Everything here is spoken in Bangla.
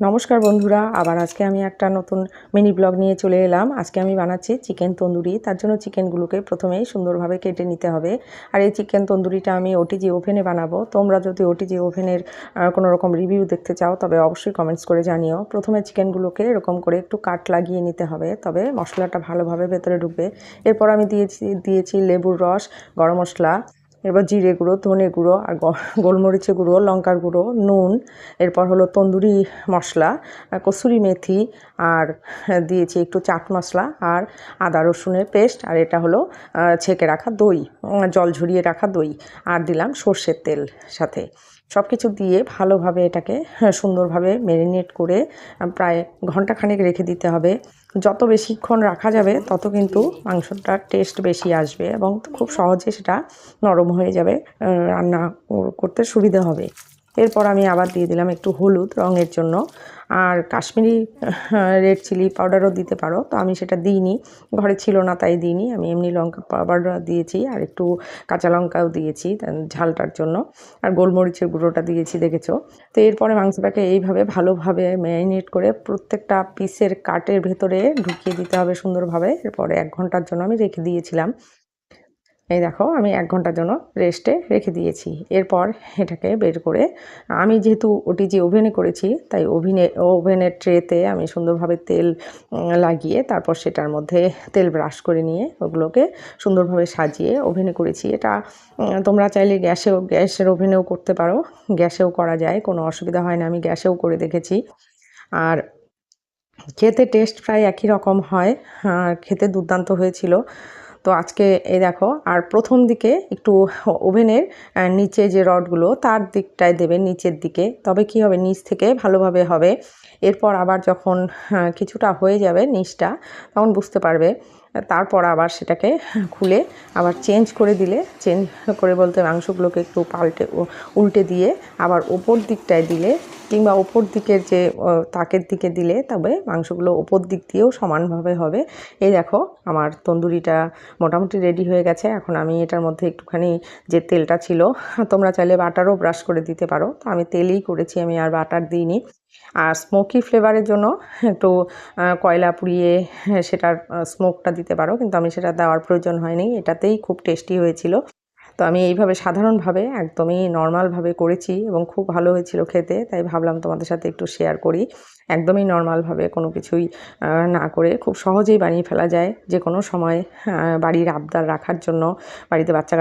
নমস্কার বন্ধুরা, আবার আজকে আমি একটা নতুন মিনি ব্লগ নিয়ে চলে এলাম। আজকে আমি বানাচ্ছি চিকেন তন্দুরি। তার জন্য চিকেনগুলোকে প্রথমেই সুন্দরভাবে কেটে নিতে হবে। আর এই চিকেন তন্দুরিটা আমি ওটিজি ওভেনে বানাবো। তোমরা যদি ওটিজি ওভেনের কোনো রকম রিভিউ দেখতে চাও, তবে অবশ্যই কমেন্টস করে জানিও। প্রথমে চিকেনগুলোকে এরকম করে একটু কাট লাগিয়ে নিতে হবে, তবে মশলাটা ভালোভাবে ভেতরে ঢুকবে। এরপর আমি দিয়েছি দিয়েছি লেবুর রস, গরম মশলা। এরপর জিরে গুঁড়ো, ধনে গুঁড়ো আর গোলমরিচের গুঁড়ো, লঙ্কার গুঁড়ো, নুন, এরপর হলো তন্দুরি মশলা কসুরি মেথি আর দিয়েছি একটু চাট মশলা আর আদা রসুনের পেস্ট আর এটা হলো ছেঁকে রাখা দই জল ঝরিয়ে রাখা দই আর দিলাম সর্ষের তেল সাথে। সব কিছু দিয়ে ভালোভাবে এটাকে হ্যাঁ, সুন্দরভাবে ম্যারিনেট করে প্রায় ঘন্টাখানেক রেখে দিতে হবে। যত বেশিক্ষণ রাখা যাবে তত কিন্তু মাংসটার টেস্ট বেশি আসবে এবং খুব সহজে সেটা নরম হয়ে যাবে রান্না করতে সুবিধা হবে। এরপর আমি আবার দিয়ে দিলাম একটু হলুদ রঙের জন্য। আর কাশ্মীরি রেড চিলি পাউডারও দিতে পারো। তো আমি সেটা দিইনি। ঘরে ছিল না, তাই দিইনি। আমি এমনি লঙ্কা পাউডার দিয়েছি আর একটু কাঁচা লঙ্কাও দিয়েছি ঝালটার জন্য। আর গোলমরিচের গুঁড়োটা দিয়েছি, দেখেছ? তো এরপরে মাংসটাকে এইভাবে ভালোভাবে ম্যারিনেট করে প্রত্যেকটা পিসের কাটের ভেতরে ঢুকিয়ে দিতে হবে সুন্দরভাবে। এরপরে এক ঘণ্টার জন্য আমি রেখে দিয়েছিলাম। এই দেখো, আমি এক ঘণ্টার জন্য রেস্টে রেখে দিয়েছি। এরপর এটাকে বের করে, আমি যেহেতু ওটি যে ওভেনে করেছি, তাই ওভেনে ওভেনের ট্রেতে আমি সুন্দরভাবে তেল লাগিয়ে তারপর সেটার মধ্যে তেল ব্রাশ করে নিয়ে ওগুলোকে সুন্দরভাবে সাজিয়ে ওভেনে করেছি। এটা তোমরা চাইলে গ্যাসেও, গ্যাসের ওভেনেও করতে পারো। গ্যাসেও করা যায়, কোনো অসুবিধা হয় না, আমি গ্যাসেও করে দেখেছি। আর খেতে টেস্ট প্রায় একই রকম হয়। আর খেতে দুর্দান্ত হয়েছিল। তো আজকে এই দেখো, আর প্রথম দিকে একটু ওভেনের নিচে যে রডগুলো, তার দিকটায় দেবে নিচের দিকে। তবে কি হবে, নিচ থেকে ভালোভাবে হবে। এরপর আবার যখন কিছুটা হয়ে যাবে নিচটা, তখন বুঝতে পারবে। তারপর আবার সেটাকে খুলে আবার চেঞ্জ করে দিলে, চেঞ্জ করে বলতে মাংসগুলোকে একটু পাল্টে উল্টে দিয়ে আবার ওপর দিকটায় দিলে কিংবা ওপর দিকের যে তাকের দিকে দিলে তবে মাংসগুলো ওপর দিক দিয়েও সমানভাবে হবে। এই দেখো, আমার তন্দুরিটা মোটামুটি রেডি হয়ে গেছে। এখন আমি এটার মধ্যে একটুখানি যে তেলটা ছিল, তোমরা চাইলে বাটারও ব্রাশ করে দিতে পারো। তো আমি তেলেই করেছি, আমি আর বাটার দিইনি। আর স্মোকি ফ্লেভারের জন্য একটু কয়লা পুড়িয়ে সেটার স্মোকটা দিতে পারো। কিন্তু আমি সেটা দেওয়ার প্রয়োজন হয়নি। এটাতেই খুব টেস্টি হয়েছিল। তো আমি এইভাবে সাধারণভাবে একদমই নর্মালভাবে করেছি এবং খুব ভালো হয়েছিল খেতে তাই ভাবলাম তোমাদের সাথে একটু শেয়ার করি। একদমই নর্মালভাবে কোনো কিছুই না করে খুব সহজেই বানিয়ে ফেলা যায় যে কোনো সময় আহ, বাড়ির আবদার রাখার জন্য বাড়িতে বাচ্চা